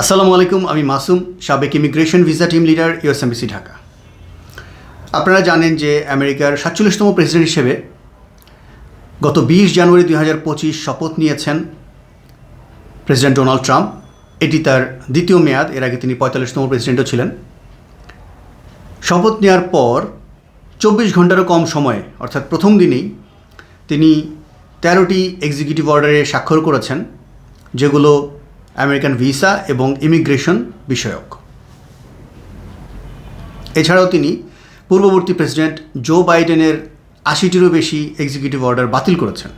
আসসালামু আলাইকুম, আমি মাসুম, সাবেক immigration visa team leader US embassy Dhaka. আপনারা জানেন যে আমেরিকার সাতচল্লিশতম প্রেসিডেন্ট হিসেবে গত বিশ জানুয়ারি দুই হাজার পঁচিশ শপথ নিয়েছেন প্রেসিডেন্ট ডোনাল্ড ট্রাম্প। এটি তার দ্বিতীয় মেয়াদ, এর আগে তিনি পঁয়তাল্লিশতম প্রেসিডেন্টও ছিলেন। শপথ নেওয়ার পর চব্বিশ ঘন্টারও কম সময়ে, অর্থাৎ প্রথম দিনেই, তিনি তেরোটি এক্সিকিউটিভ অর্ডারে স্বাক্ষর করেছেন, যেগুলো আমেরিকান ভিসা এবং ইমিগ্রেশন বিষয়ক। এছাড়াও তিনি পূর্ববর্তী প্রেসিডেন্ট জো বাইডেনের আশিটিরও বেশি এক্সিকিউটিভ অর্ডার বাতিল করেছেন।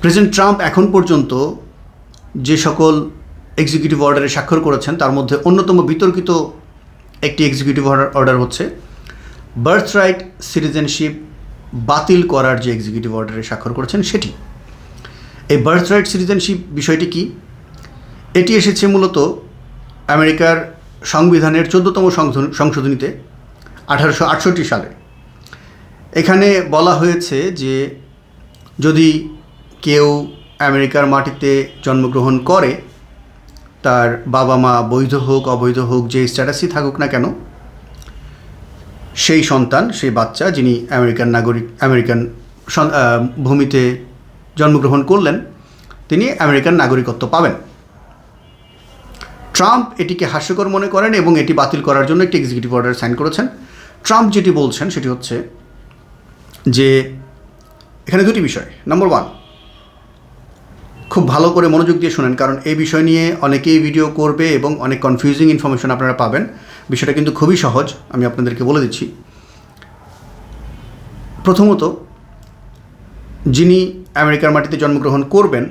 প্রেসিডেন্ট ট্রাম্প এখন পর্যন্ত যে সকল এক্সিকিউটিভ অর্ডারে স্বাক্ষর করেছেন, তার মধ্যে অন্যতম বিতর্কিত একটি এক্সিকিউটিভ অর্ডার হচ্ছে বার্থ রাইট সিটিজেনশিপ বাতিল করার যে এক্সিকিউটিভ অর্ডারে স্বাক্ষর করেছেন সেটি। এই বার্থ রাইট সিটিজেনশিপ বিষয়টি কি? এটি এসেছে মূলত আমেরিকার সংবিধানের চোদ্দতম সংশোধনীতে আঠারোশো আটষট্টি সালে। এখানে বলা হয়েছে যে যদি কেউ আমেরিকার মাটিতে জন্মগ্রহণ করে, তার বাবা মা বৈধ হোক, অবৈধ হোক, যে স্ট্যাটাসই থাকুক না কেন, সেই সন্তান, সেই বাচ্চা যিনি আমেরিকান নাগরিক আমেরিকান ভূমিতে জন্মগ্রহণ করলেন, তিনি আমেরিকান নাগরিকত্ব পাবেন। ট্রাম্প এটিকে হাস্যকর মনে করেন এবং এটি বাতিল করার জন্য একটি এক্সিকিউটিভ অর্ডার সাইন করেছেন। ট্রাম্প যেটি বলছেন সেটি হচ্ছে যে এখানে দুটি বিষয়। নম্বর ওয়ান খুব ভালো করে মনোযোগ দিয়ে শোনেন, কারণ এই বিষয় নিয়ে অনেকেই ভিডিও করবে এবং অনেক কনফিউজিং ইনফরমেশন আপনারা পাবেন। বিষয়টা কিন্তু খুবই সহজ, আমি আপনাদেরকে বলে দিচ্ছি। প্রথমত, যিনি আমেরিকার মাটিতে জন্মগ্রহণ করবেন,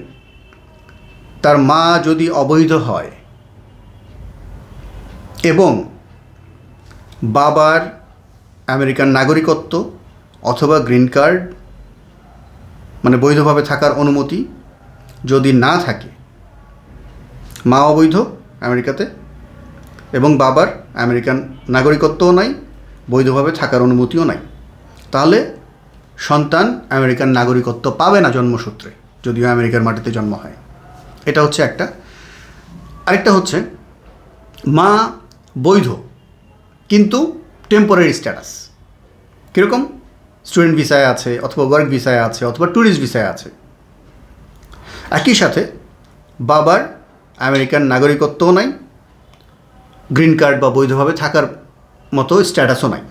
তার মা যদি অবৈধ হয় এবং বাবার আমেরিকান নাগরিকত্ব অথবা গ্রিন কার্ড মানে বৈধভাবে থাকার অনুমতি যদি না থাকে, মা অবৈধ আমেরিকাতে এবং বাবার আমেরিকান নাগরিকত্বও নাই, বৈধভাবে থাকার অনুমতিও নাই, তাহলে সন্তান আমেরিকান নাগরিকত্ব পাবে না জন্মসূত্রে, যদিও আমেরিকার মাটিতে জন্ম হয়। এটা হচ্ছে একটা। আরেকটা হচ্ছে, মা বৈধ, কিন্তু টেম্পোরারি স্ট্যাটাস কীরকম? স্টুডেন্ট ভিসায় আছে, অথবা ওয়ার্ক ভিসায় আছে, অথবা ট্যুরিস্ট ভিসায় আছে। একই সাথে, বাবার আমেরিকান নাগরিকত্বও নাই গ্রিন কার্ড বা বৈধভাবে থাকার মতো স্ট্যাটাসও নাই।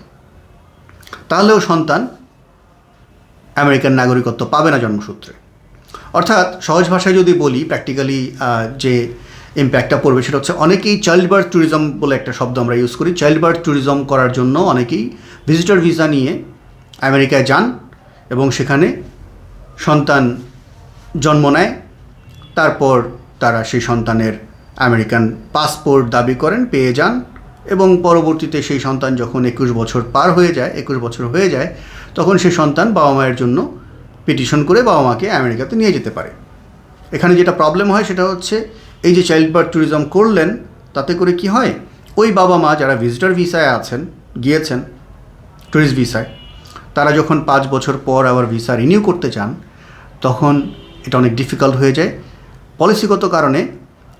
তাহলেও সন্তান আমেরিকান নাগরিকত্ব পাবে না জন্মসূত্রে। অর্থাৎ সহজ ভাষায় যদি বলি প্র্যাকটিক্যালি যে ইম্প্যাক্টটা পড়বে সেটা হচ্ছে অনেকেই চাইল্ড বার্থ ট্যুরিজম বলে একটা শব্দ আমরা ইউজ করি। চাইল্ড বার্থ ট্যুরিজম করার জন্য অনেকেই ভিজিটর ভিসা নিয়ে আমেরিকায় যান এবং সেখানে সন্তান জন্ম নেয়। তারপর তারা সেই সন্তানের আমেরিকান পাসপোর্ট দাবি করেন, পেয়ে যান এবং পরবর্তীতে সেই সন্তান যখন একুশ বছর পার হয়ে যায়, একুশ বছর হয়ে যায়, তখন সেই সন্তান বাবা মায়ের জন্য পিটিশন করে বাবা মাকে আমেরিকাতে নিয়ে যেতে পারে। এখানে যেটা প্রবলেম হয় সেটা হচ্ছে এই যে চাইল্ড বার্থ ট্যুরিজম করলেন, তাতে করে কি হয়? ওই বাবা মা যারা ভিজিটার ভিসায় আছেন, গিয়েছেন ট্যুরিস্ট ভিসায় তারা যখন পাঁচ বছর পর আবার ভিসা রিনিউ করতে চান, তখন এটা অনেক ডিফিকাল্ট হয়ে যায়। পলিসিগত কারণে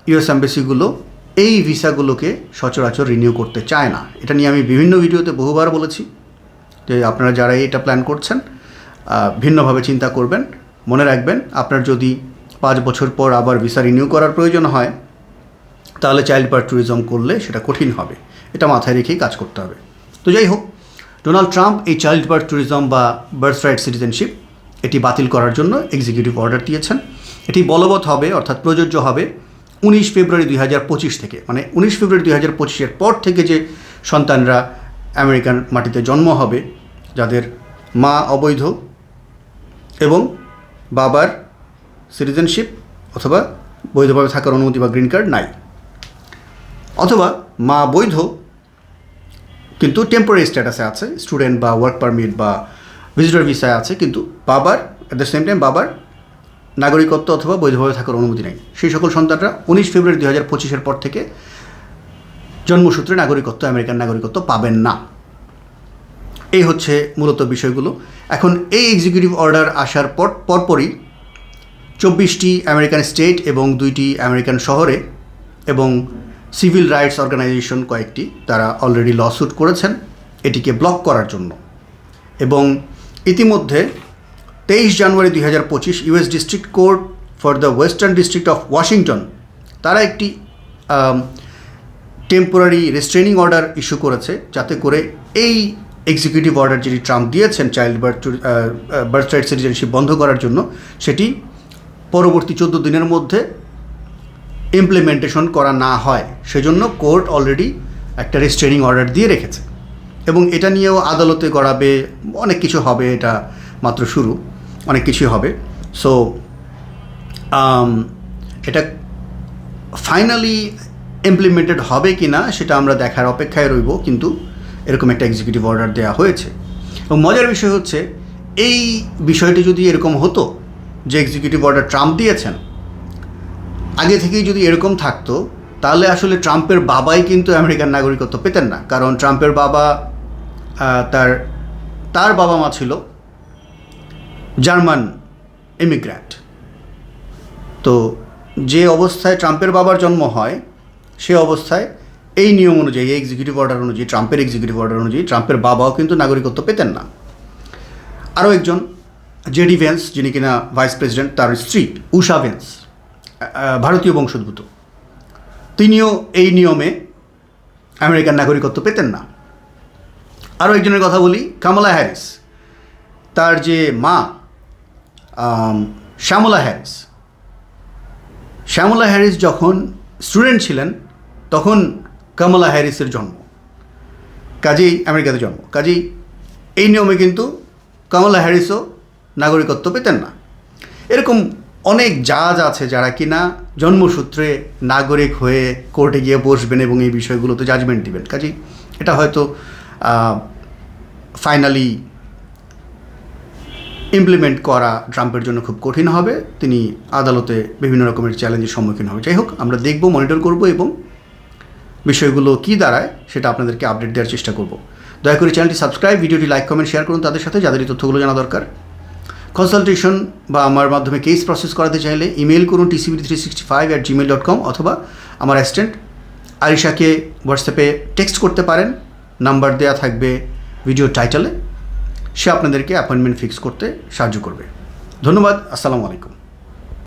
ইউএস অ্যাম্বাসিগুলো এই ভিসাগুলোকে সচরাচর রিনিউ করতে চায় না। এটা নিয়ে আমি বিভিন্ন ভিডিওতে বহুবার বলেছি যে আপনারা যারা এটা প্ল্যান করছেন ভিন্নভাবে চিন্তা করবেন, মনে রাখবেন, আপনার যদি পাঁচ বছর পর আবার ভিসা রিনিউ করার প্রয়োজন হয়, তাহলে চাইল্ড বার্থ ট্যুরিজম করলে সেটা কঠিন হবে। এটা মাথায় রেখেই কাজ করতে হবে। তো যাই হোক ডোনাল্ড ট্রাম্প এই চাইল্ড বার্থ ট্যুরিজম বা বার্থ রাইট সিটিজেনশিপ এটি বাতিল করার জন্য এক্সিকিউটিভ অর্ডার দিয়েছেন। এটি বলবৎ হবে, অর্থাৎ প্রযোজ্য হবে উনিশ ফেব্রুয়ারি দুই হাজার পঁচিশ থেকে। মানে উনিশ ফেব্রুয়ারি দুই হাজার পঁচিশের পর থেকে যে সন্তানরা আমেরিকান মাটিতে জন্ম হবে, যাদের মা অবৈধ এবং বাবার সিটিজেনশিপ অথবা বৈধভাবে থাকার অনুমতি বা গ্রিন কার্ড নাই। অথবা মা বৈধ, কিন্তু টেম্পোরারি স্ট্যাটাসে আছে স্টুডেন্ট বা ওয়ার্ক পারমিট বা ভিজিটর ভিসায় আছে, কিন্তু বাবার অ্যাট দ্য সেম টাইম বাবার নাগরিকত্ব অথবা বৈধভাবে থাকার অনুমতি নেই। সেই সকল সন্তানরা উনিশ ফেব্রুয়ারি দু হাজার পঁচিশের পর থেকে জন্মসূত্রে নাগরিকত্ব, আমেরিকান নাগরিকত্ব পাবেন না। এই হচ্ছে মূলত বিষয়গুলো। এখন এই এক্সিকিউটিভ অর্ডার আসার পর, পরপরই চব্বিশটি আমেরিকান স্টেট এবং দুইটি আমেরিকান শহরে এবং সিভিল রাইটস অর্গানাইজেশন কয়েকটি তারা অলরেডি লস্যুট করেছেন এটিকে ব্লক করার জন্য। এবং ইতিমধ্যে তেইশ জানুয়ারি দুই হাজার পঁচিশ US district court for the western district of Washington তারা একটি টেম্পোরারি রেস্ট্রেনিং অর্ডার ইস্যু করেছে যাতে করে এই এক্সিকিউটিভ অর্ডার যেটি ট্রাম্প দিয়েছেন child birth birthright citizenship বন্ধ করার জন্য সেটি পরবর্তী চোদ্দ দিনের মধ্যে ইমপ্লিমেন্টেশন করা না হয়। সেজন্য কোর্ট অলরেডি একটা রেস্ট্রেনিং অর্ডার দিয়ে রেখেছে। এবং এটা নিয়েও আদালতে গড়াবে, অনেক কিছু হবে এটা মাত্র শুরু, অনেক কিছুই হবে। সো এটা ফাইনালি ইমপ্লিমেন্টেড হবে কি না সেটা আমরা দেখার অপেক্ষায় রইব, কিন্তু এরকম একটা এক্সিকিউটিভ অর্ডার দেওয়া হয়েছে। এবং মজার বিষয় হচ্ছে, এই বিষয়টি যদি এরকম হতো যে এক্সিকিউটিভ অর্ডার ট্রাম্প দিয়েছেন, আগে থেকেই যদি এরকম থাকতো, তাহলে আসলে ট্রাম্পের বাবাই কিন্তু আমেরিকার নাগরিকত্ব পেতেন না। কারণ ট্রাম্পের বাবা তার তার বাবা মা ছিল জার্মান ইমিগ্র্যান্ট তো যে অবস্থায় ট্রাম্পের বাবার জন্ম হয়, সে অবস্থায় এই নিয়ম অনুযায়ী, এই এক্সিকিউটিভ অর্ডার অনুযায়ী ট্রাম্পের এক্সিকিউটিভ অর্ডার অনুযায়ী ট্রাম্পের বাবাও কিন্তু নাগরিকত্ব পেতেন না। আরও একজন জেডি ভেন্স যিনি কিনা ভাইস প্রেসিডেন্ট তার স্ত্রী উষা ভেন্স ভারতীয় বংশোদ্ভূত। তিনিও এই নিয়মে আমেরিকার নাগরিকত্ব পেতেন না। আরও একজনের কথা বলি, কামালা হ্যারিস। তার যে মা শ্যামলা হ্যারিস। শ্যামলা হ্যারিস যখন স্টুডেন্ট ছিলেন, তখন কামালা হ্যারিসের জন্ম। কাজেই আমেরিকাতে জন্ম। কাজেই এই নিয়মে কিন্তু কামালা হ্যারিসও নাগরিকত্ব পেতেন না। এরকম অনেক জাজ আছে যারা কিনা জন্মসূত্রে নাগরিক হয়ে কোর্টে গিয়ে বসবেন এবং এই বিষয়গুলোতে জাজমেন্ট দিবেন। কাজেই এটা হয়তো ফাইনালি ইমপ্লিমেন্ট করা ট্রাম্পের জন্য খুব কঠিন হবে। তিনি আদালতে বিভিন্ন রকমের চ্যালেঞ্জের সম্মুখীন হবে। যাই হোক, আমরা দেখব মনিটর করব এবং বিষয়গুলো কী দাঁড়ায় সেটা আপনাদেরকে আপডেট দেওয়ার চেষ্টা করব। দয়া করে চ্যানেলটি সাবস্ক্রাইব ভিডিওটি লাইক কমেন্ট শেয়ার করুন। তাদের সাথে যাদের এই তথ্যগুলো জানা দরকার কনসালটেশন বা আমার মাধ্যমে কেস প্রসেস করাতে চাইলে ইমেল করুন TCB three sixty five at Gmail dot com অথবা আমার অ্যাসিস্ট্যান্ট আরিশাকে হোয়াটসঅ্যাপে টেক্সট করতে পারেন। নাম্বার দেওয়া থাকবে ভিডিও টাইটেলে সে আপনাদেরকে অ্যাপয়েন্টমেন্ট ফিক্স করতে সাহায্য করবে। ধন্যবাদ, আসসালামু আলাইকুম।